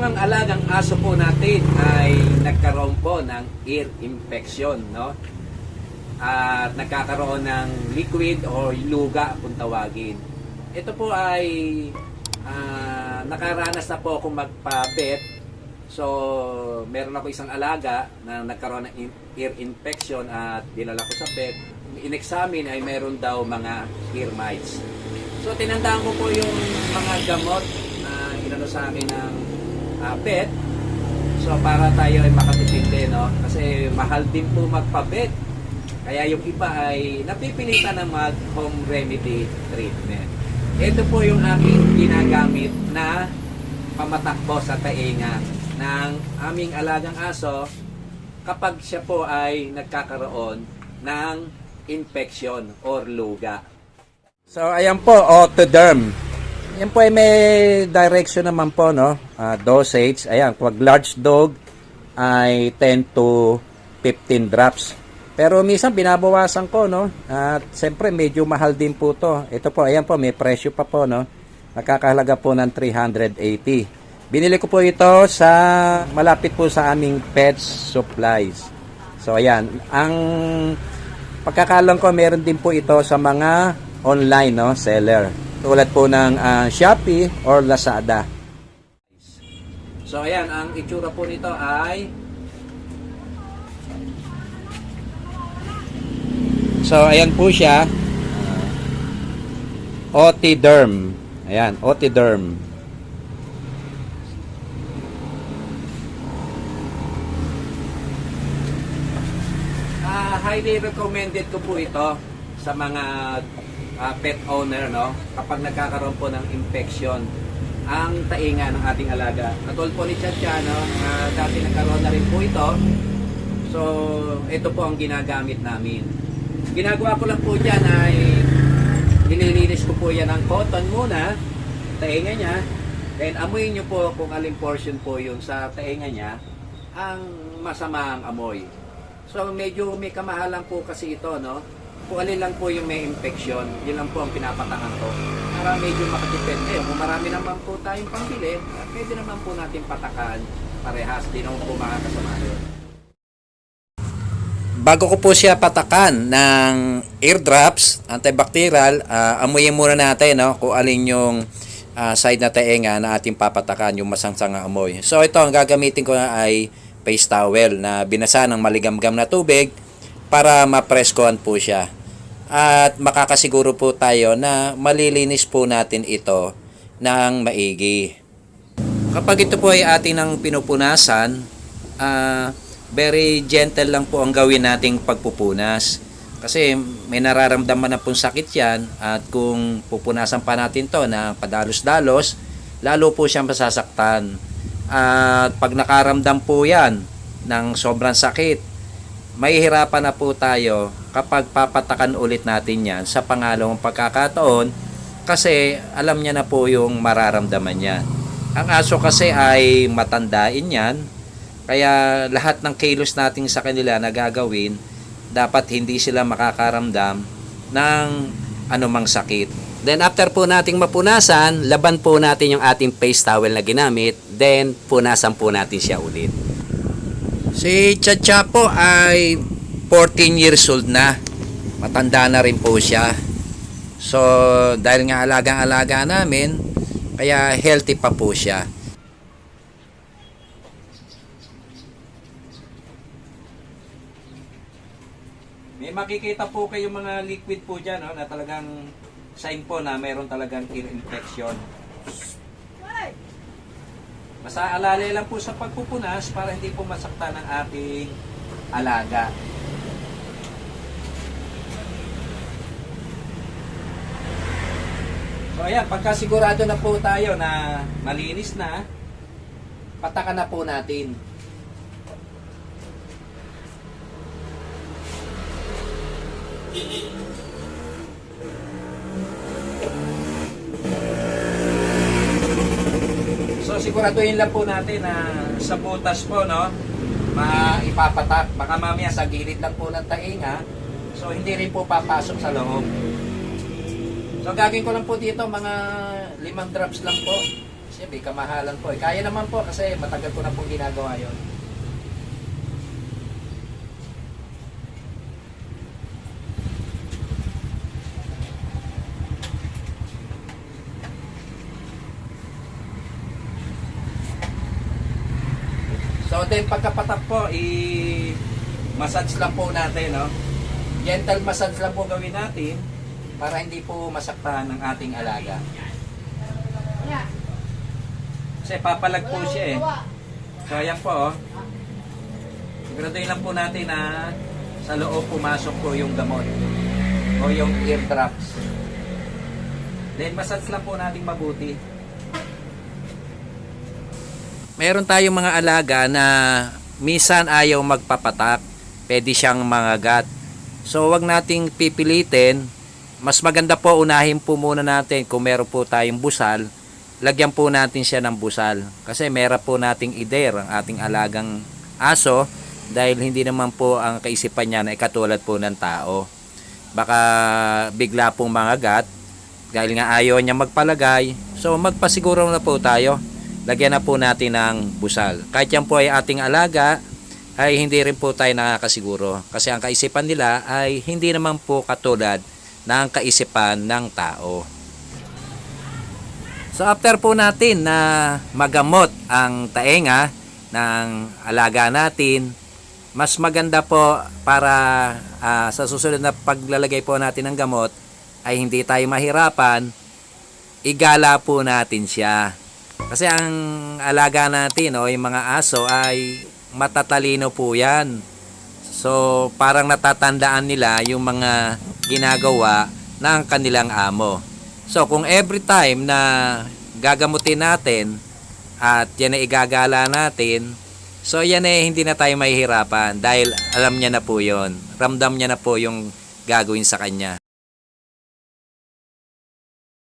ang alagang aso po natin ay nagkaroon po ng ear infection, no? At nagkakaroon ng liquid or luga kung tawagin. Ito po ay ah, nakaranas na po akong magpa-vet. So, meron ako isang alaga na nagkaroon ng ear infection at dinala ko sa vet. In-examine ay meron daw mga ear mites. So, tinandaan ko po yung mga gamot na inano sa akin ng ah, vet. So, para tayo ay makatipid no? Kasi mahal din po magpa-vet. Kaya yung iba ay napipilitan na mag home remedy treatment. Ito po yung aking ginagamit na pamatakbo sa tainga ng aming alagang aso kapag siya po ay nagkakaroon ng infection or luga. So ayan po, Otoderm. Yan po ay may direction naman po, no? Ah, dosage. Ayan, pag large dog ay 10 to 15 drops. Pero minsan binabawasan ko, no? At siyempre medyo mahal din po to. Ito po, ayan po, may presyo pa po, no? Nakakahalaga po ng 380. Binili ko po ito sa malapit po sa aming pets supplies. So ayan, ang pagkakalang ko meron din po ito sa mga online no seller. Tulad po ng ah, Shopee or Lazada. So ayan, ang itsura po nito ay So ayan po siya. Otiderm. Ayan, Otiderm. Ah, highly recommended ko po ito sa mga ah, pet owner no kapag nagkakaroon po ng infection ang tainga ng ating alaga. Katulad po ni Chacha no, ah, dati nagkaroon na rin po ito. So, ito po ang ginagamit namin. Ginagawa ko lang po dyan ay nililinis ko po yan ng cotton muna, tainga niya. Then amuyin nyo po kung alin portion po yung sa tainga niya ang masama ang amoy. So medyo may kamahalan po kasi ito, no? Kung alin lang po yung may infection, yun lang po ang pinapatangan ko. Para medyo makatipid. Eh, kung marami naman po tayong pambili, pwede naman po natin patakan parehas. Di naman po makakasama yun. Bago ko po siya patakan ng eardrops, antibacterial, ah, amuyin muna natin no, kung alin yung ah, side na taenga na ating papatakan, yung masangsang amoy. So ito, ang gagamitin ko ay face towel na binasa ng maligamgam na tubig para mapreskohan po siya. At makakasiguro po tayo na malilinis po natin ito ng maigi. Kapag ito po ay atin ng pinupunasan, ah, very gentle lang po ang gawin nating pagpupunas. Kasi may nararamdaman na pong sakit yan at kung pupunasan pa natin to na padalos-dalos, lalo po siyang masasaktan. At pag nakaramdam po yan ng sobrang sakit, mahihirapan na po tayo kapag papatakan ulit natin yan sa pangalawang pagkakataon kasi alam niya na po yung mararamdaman niya. Ang aso kasi ay matandain yan, kaya lahat ng kilos natin sa kanila na gagawin, dapat hindi sila makakaramdam ng anumang sakit. Then after po nating mapunasan, laban po natin yung ating face towel na ginamit, then punasan po natin siya ulit. Si Chacha po ay 14 years old na. Matanda na rin po siya. So, dahil nga alagang-alaga namin, kaya healthy pa po siya. May makikita po kayo mga liquid po dyan no, na talagang sign po na mayroon talagang ear infection. Basta alalay lang po sa pagpupunas para hindi po masaktan ng ating alaga. So ayan, pagka sigurado na po tayo na malinis na, patakan na po natin. So siguraduhin lang po natin na sa butas po no, maipapatak. Baka mamaya sa gilid lang po ng tainga, so hindi rin po papasok sa loob. So gagawin ko lang po dito mga limang drops lang po. Siyempre, kamahalan po. eh. Kaya naman po kasi matagal ko na po ginagawa yon. So then pagkapatak po, i massage lang po natin, no? Gentle massage lang po gawin natin para hindi po masaktan ng ating alaga. Kasi papalag po siya eh. So ayan po, oh. Siguraduhin lang po natin na sa loob pumasok po yung gamot o yung ear drops. Then massage lang po natin mabuti. Meron tayong mga alaga na misan ayaw magpapatak. Pwede siyang mangagat. So wag nating pipilitin. Mas maganda po unahin po muna natin kung meron po tayong busal. Lagyan po natin siya ng busal. Kasi meron po nating ider ang ating alagang aso dahil hindi naman po ang kaisipan niya na ikatulad po ng tao. Baka bigla pong mangagat dahil nga ayaw niya magpalagay. So magpasiguro na po tayo lagyan na po natin ng busal. Kahit yan po ay ating alaga, ay hindi rin po tayo nakakasiguro. Kasi ang kaisipan nila ay hindi naman po katulad ng kaisipan ng tao. So after po natin na magamot ang taenga ng alaga natin, mas maganda po para ah, sa susunod na paglalagay po natin ng gamot ay hindi tayo mahirapan, igala po natin siya. Kasi ang alaga natin o yung mga aso ay matatalino po yan. So parang natatandaan nila yung mga ginagawa ng kanilang amo. So kung every time na gagamutin natin at yan ay igagala natin, so yan eh hindi na tayo mahihirapan dahil alam niya na po yon Ramdam niya na po yung gagawin sa kanya.